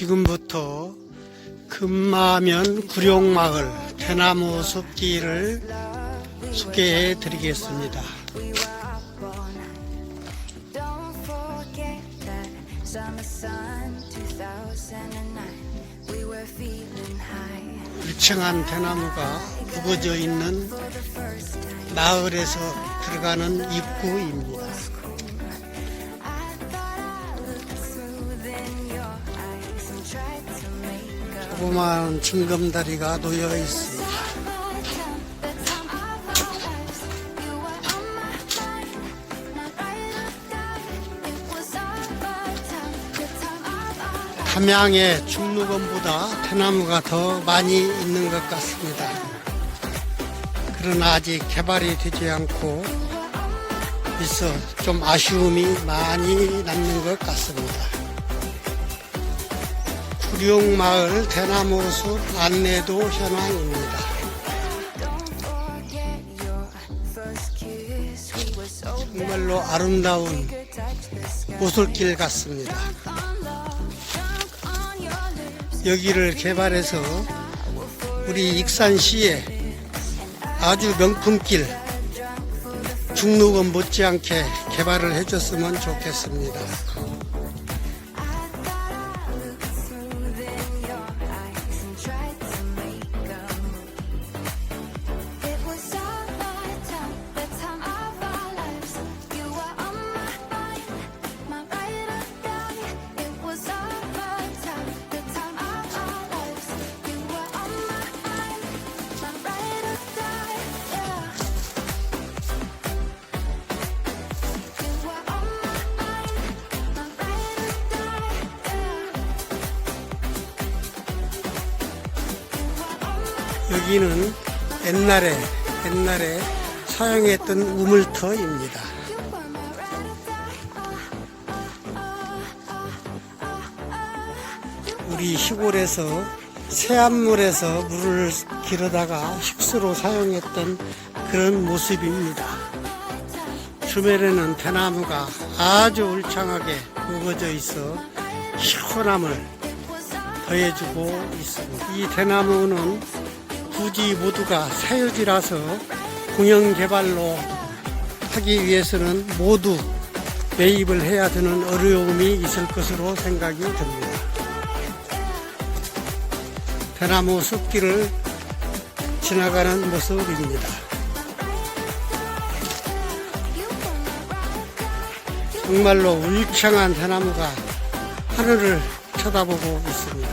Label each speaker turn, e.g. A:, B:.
A: 지금부터 금마면 구룡마을 대나무 숲길을 소개해 드리겠습니다.
B: Don't forget that summer sun 2009. We were feeling high
A: 울창한 대나무가 우거져 있는. 마을에서 들어가는 입구입니다. 조그마한 징검다리가 놓여 있습니다. 함양의 중루건보다 대나무가 더 많이 있는 것 같습니다. 그러나 아직 개발이 되지 않고 있어 좀 아쉬움이 많이 남는 것 같습니다. 구룡마을 대나무 숲 안내도 현황입니다. 정말로 아름다운. 오솔길 같습니다. 여기를 개발해서 우리 익산시에 아주 명품길 중로건 못지않게 개발을 해줬으면 좋겠습니다. 여기는 옛날에 옛날에 사용했던 우물터입니다. 우리 시골에서 새암물에서 물을 길어다가 식수로 사용했던 그런 모습입니다. 주변에는 대나무가 아주 울창하게 우거져 있어 시원함을 더해주고 있습니다. 이 대나무는 굳이 모두가 사유지라서 공영 개발로 하기 위해서는 모두 매입을 해야 되는 어려움이 있을 것으로 생각이 듭니다. 대나무 숲길을 지나가는 모습입니다. 정말로 울창한 대나무가 하늘을 쳐다보고 있습니다.